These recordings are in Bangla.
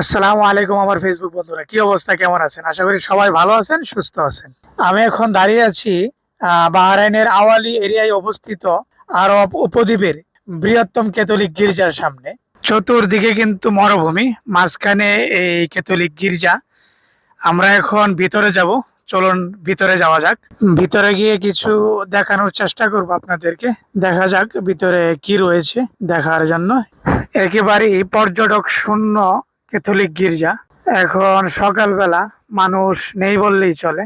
আসসালামু আলাইকুম আমার ফেসবুক বন্ধুরা। কি অবস্থা? কেমন আছেন? আশা করি সবাই ভালো আছেন, সুস্থ আছেন। আমি এখন দাঁড়িয়ে আছি বাহরাইনের আওয়ালি এরিয়ায় অবস্থিত আরব উপদ্বীপের বৃহত্তম ক্যাথলিক গির্জার সামনে। চতুর্দিকে কিন্তু মরুভূমি, মাঝখানে এই ক্যাথলিক গির্জা। আমরা এখন ভিতরে যাব। চলুন ভিতরে যাওয়া যাক। ভিতরে গিয়ে কিছু দেখানোর চেষ্টা করব আপনাদেরকে। দেখা যাক ভিতরে কি রয়েছে দেখার জন্য। একেবারেই পর্যটক শূন্য ক্যাথলিক গির্জা। এখন সকালবেলা মানুষ নেই বললেই চলে।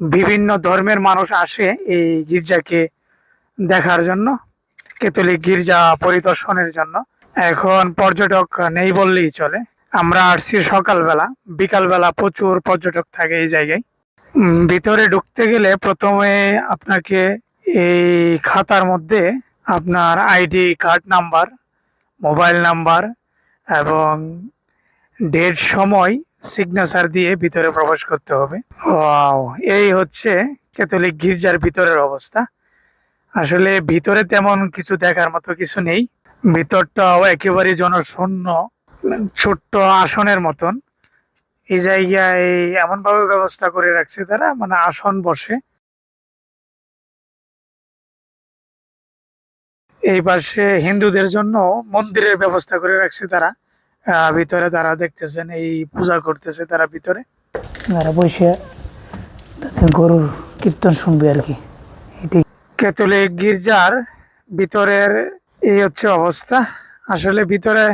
বিভিন্ন ধর্মের মানুষ আসে এই গির্জাকে দেখার জন্য, ক্যাথলিক গির্জা পরিদর্শনের জন্য। এখন পর্যটক নেই বললেই চলে। আমরা আসছি সকালবেলা। বিকালবেলা প্রচুর পর্যটক থাকে এই জায়গায়। ভিতরে ঢুকতে গেলে প্রথমে আপনাকে এই খাতার মধ্যে আপনার ID, card number, mobile number এবং ডেট সময় সিগনেচার দিয়ে ভিতরে প্রবেশ করতে হবে। ওয়াও এই হচ্ছে ক্যাথলিক গির্জার ভিতরের অবস্থা। আসলে ভিতরে তেমন কিছু দেখার মতো কিছু নেই। ভিতরটাও একেবারে জনশূন্য, ছোট্ট আসনের মতন। এই জায়গায় এমন ভাবে ব্যবস্থা করে রাখছে তারা মানে আসন বসে। এই পাশে হিন্দুদের জন্য মন্দিরের ব্যবস্থা করে রাখছে তারা। ভিতরে তারা দেখতেছেন এই পূজা করতেছে তারা ভিতরে। তারা বসে তাদের গরুর কীর্তন শুনবে আর কি। এটি ক্যাথলিক গির্জার ভিতরের এই হচ্ছে অবস্থা। আসলে ভিতরে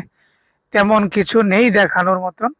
তেমন কিছু নেই দেখানোর মতন।